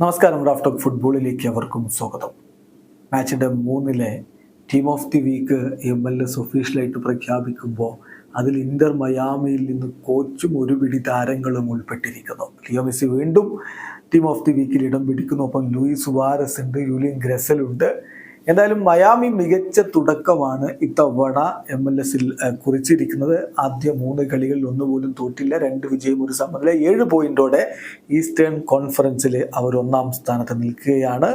നമസ്കാരം Raf talk ഫുട്ബോളിലേക്ക് അവർക്കും സ്വാഗതം. മാച്ചിന്റെ മൂന്നിലെ team of the week M L S ഒഫീഷ്യലായിട്ട് പ്രഖ്യാപിക്കുമ്പോൾ അതിൽ ഇന്റർ മയാമിയിൽ നിന്ന് കോച്ചും ഒരു പിടി താരങ്ങളും ഉൾപ്പെട്ടിരിക്കുന്നു. ലിയോ മെസ്സി വീണ്ടും ടീം ഓഫ് ദി വീക്കിൽ ഇടം പിടിക്കുന്നു. ഒപ്പം ലൂയിസ് വാരസ് ഉണ്ട് യൂലിയൻ ഗ്രസൽ ഉണ്ട് എന്തായാലും മയാമി മികച്ച തുടക്കമാണ് ഇത്തവണ എം എൽ എസിൽ കുറിച്ചിരിക്കുന്നത്. ആദ്യ മൂന്ന് കളികളിൽ ഒന്നുപോലും തോറ്റില്ല. രണ്ട് വിജയം ഒരു സമനില ഏഴ് പോയിന്റോടെ ഈസ്റ്റേൺ കോൺഫറൻസിൽ അവർ ഒന്നാം സ്ഥാനത്ത് നിൽക്കുകയാണ്.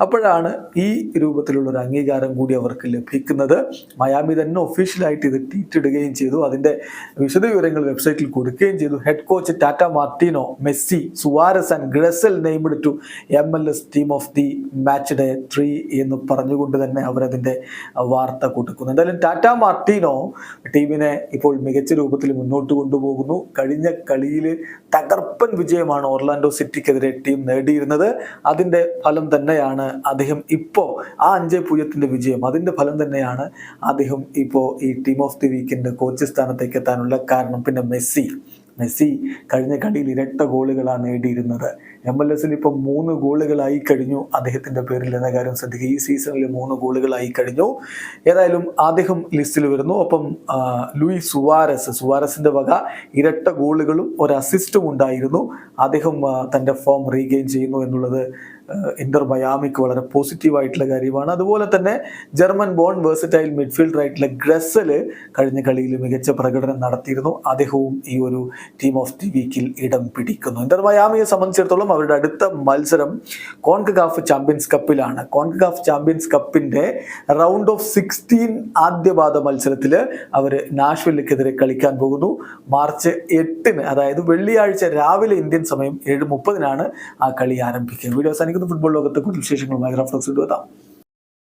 അപ്പോഴാണ് ഈ രൂപത്തിലുള്ള ഒരു അംഗീകാരം കൂടി അവർക്ക് ലഭിക്കുന്നത്. മയാമി തന്നെ ഒഫീഷ്യലായിട്ട് ഇത് ട്വീറ്റ് ചെയ്തു. അതിന്റെ വിശദവിവരങ്ങൾ വെബ്സൈറ്റിൽ കൊടുക്കുകയും ചെയ്തു. Head coach Tata Martino Messi സുവാരസൻ and ഗ്രസൽ named to M L S team of the match day three എന്ന് പറഞ്ഞുകൊണ്ട് തന്നെ അവരതിന്റെ വാർത്ത കൊടുക്കുന്നു. എന്തായാലും ടാറ്റ മാർട്ടീനോ ടീമിനെ ഇപ്പോൾ മികച്ച രൂപത്തിൽ മുന്നോട്ട് കൊണ്ടുപോകുന്നു. കഴിഞ്ഞ കളിയിൽ തകർപ്പൻ വിജയമാണ് ഓർലാൻഡോ സിറ്റിക്കെതിരെ ടീം നേടിയിരുന്നത്. അതിന്റെ ഫലം തന്നെയാണ് അദ്ദേഹം ഇപ്പോൾ ആ അഞ്ച് പൂജ്യത്തിന്റെ വിജയം. അതിന്റെ ഫലം തന്നെയാണ് അദ്ദേഹം ഇപ്പോൾ ഈ ടീം ഓഫ് ദി വീക്കിന്റെ കോച്ച് സ്ഥാനത്തേക്ക് എത്താനുള്ള കാരണം. പിന്നെ മെസ്സി മെസ്സി കഴിഞ്ഞ കളിയിൽ ഇരട്ട ഗോളുകളാണ് നേടിയിരുന്നത്. എം എൽ എസിൽ ഇപ്പോൾ മൂന്ന് ഗോളുകളായി കഴിഞ്ഞു. അദ്ദേഹത്തിന്റെ പേരിൽ എന്ന കാര്യം ശ്രദ്ധിക്കുക. ഈ സീസണിൽ മൂന്ന് ഗോളുകളായി കഴിഞ്ഞു. ഏതായാലും അദ്ദേഹം ലിസ്റ്റിൽ വരുന്നു. ഒപ്പം ലൂയി സുവാരസ് സുവാരസിന്റെ വക ഇരട്ട ഗോളുകളും ഒരു അസിസ്റ്റും ഉണ്ടായിരുന്നു. അദ്ദേഹം തന്റെ ഫോം റീഗെയിൻ ചെയ്യുന്നു എന്നുള്ളത് ഇന്റർ മയാമിക്ക് വളരെ പോസിറ്റീവായിട്ടുള്ള കാര്യമാണ്. അതുപോലെ തന്നെ ജർമ്മൻ ബോൺ വേഴ്സറ്റൈൽ മിഡ്ഫീൽഡർ ആയിട്ടുള്ള ഗ്രസൽ കഴിഞ്ഞ കളിയിൽ മികച്ച പ്രകടനം നടത്തിയിരുന്നു. അദ്ദേഹവും ഈ ഒരു ടീം ഓഫ് ദി വീക്കിൽ ഇടം പിടിക്കുന്നു. ഇന്റർ മയാമിയെ സംബന്ധിച്ചിടത്തോളം അവരുടെ അടുത്ത മത്സരം കോൺകഗാഫ് ചാമ്പ്യൻസ് കപ്പിലാണ്. കോൺകഗാഫ് ചാമ്പ്യൻസ് കപ്പിന്റെ റൗണ്ട് ഓഫ് സിക്സ്റ്റീൻ ആദ്യപാദ മത്സരത്തിൽ അവർ നാഷ്വില്ലിക്കെതിരെ കളിക്കാൻ പോകുന്നു. മാർച്ച് എട്ടിന് അതായത് വെള്ളിയാഴ്ച രാവിലെ ഇന്ത്യൻ സമയം ഏഴ് മുപ്പതിനാണ് ആ കളി ആരംഭിക്കുക. വീഡിയോ അവസാനിക്കുന്ന. ഫുട്ബോൾ ലോകത്തെ കൂടുതൽ വിശേഷങ്ങളുമായി റഫ്ലക്സ് എത്താം.